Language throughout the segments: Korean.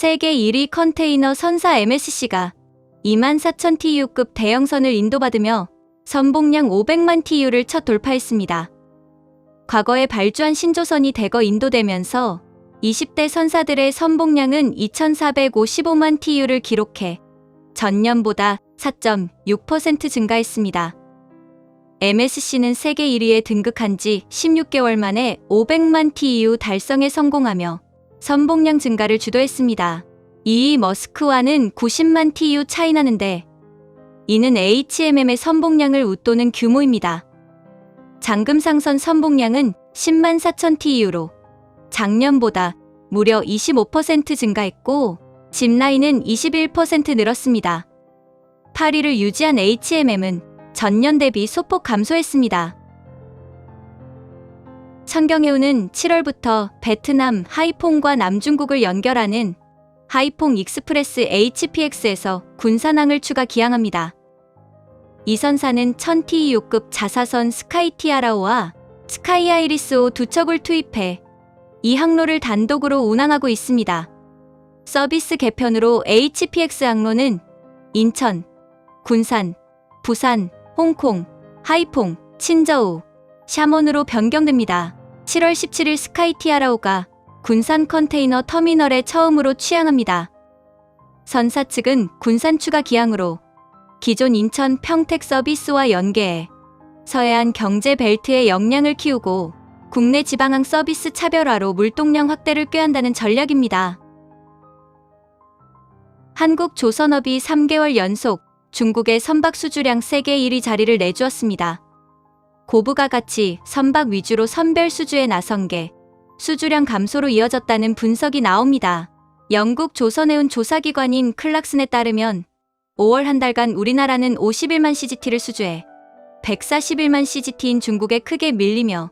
세계 1위 컨테이너 선사 MSC가 24,000TU급 대형선을 인도받으며 선봉량 500만 TU를 첫 돌파했습니다. 과거에 발주한 신조선이 대거 인도되면서 20대 선사들의 선봉량은 2,455만 TU를 기록해 전년보다 4.6% 증가했습니다. MSC는 세계 1위에 등극한 지 16개월 만에 500만 TU 달성에 성공하며 선봉량 증가를 주도했습니다. 2위 머스크와는 90만 TU 차이 나는데 이는 HMM의 선봉량을 웃도는 규모입니다. 장금상선 선봉량은 10만 4천 TU로 작년보다 무려 25% 증가했고 짚라인은 21% 늘었습니다. 8위를 유지한 HMM은 전년 대비 소폭 감소했습니다. 청경해우는 7월부터 베트남 하이퐁과 남중국을 연결하는 하이퐁 익스프레스 HPX에서 군산항을 추가 기항합니다. 이 선사는 1000TU급 자사선 스카이티아라오와 스카이아이리스호 두 척을 투입해 이 항로를 단독으로 운항하고 있습니다. 서비스 개편으로 HPX 항로는 인천, 군산, 부산, 홍콩, 하이퐁, 친저우, 샤몬으로 변경됩니다. 7월 17일 스카이티아라오가 군산 컨테이너 터미널에 처음으로 취항합니다. 선사 측은 군산 추가 기항으로 기존 인천 평택 서비스와 연계해 서해안 경제 벨트의 역량을 키우고 국내 지방항 서비스 차별화로 물동량 확대를 꾀한다는 전략입니다. 한국 조선업이 3개월 연속 중국의 선박 수주량 세계 1위 자리를 내주었습니다. 고부가 같이 선박 위주로 선별 수주에 나선 게 수주량 감소로 이어졌다는 분석이 나옵니다. 영국 조선해운 조사기관인 클락슨에 따르면 5월 한 달간 우리나라는 51만 CGT를 수주해 141만 CGT인 중국에 크게 밀리며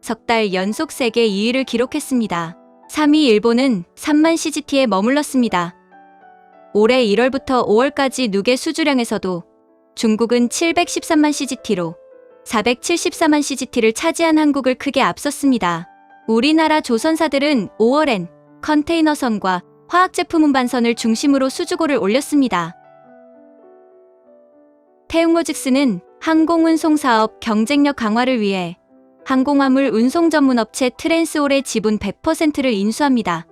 석 달 연속 세계 2위를 기록했습니다. 3위 일본은 3만 CGT에 머물렀습니다. 올해 1월부터 5월까지 누계 수주량에서도 중국은 713만 CGT로 474만 CGT를 차지한 한국을 크게 앞섰습니다. 우리나라 조선사들은 5월엔 컨테이너선과 화학제품 운반선을 중심으로 수주고를 올렸습니다. 태웅로직스는 항공운송 사업 경쟁력 강화를 위해 항공화물 운송 전문 업체 트랜스올의 지분 100%를 인수합니다.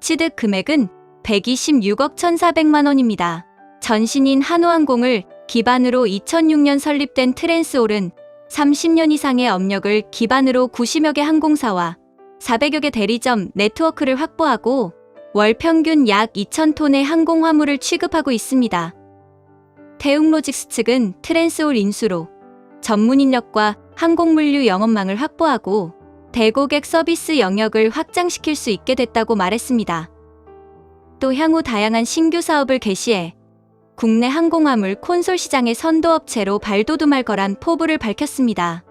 취득 금액은 126억 1,400만 원입니다. 전신인 한우항공을 기반으로 2006년 설립된 트랜스올은 30년 이상의 업력을 기반으로 90여 개 항공사와 400여 개 대리점 네트워크를 확보하고 월 평균 약 2,000톤의 항공 화물을 취급하고 있습니다. 태웅로직스 측은 트랜스올 인수로 전문 인력과 항공물류 영업망을 확보하고 대고객 서비스 영역을 확장시킬 수 있게 됐다고 말했습니다. 또 향후 다양한 신규 사업을 개시해 국내 항공화물 콘솔 시장의 선도업체로 발돋움할 거란 포부를 밝혔습니다.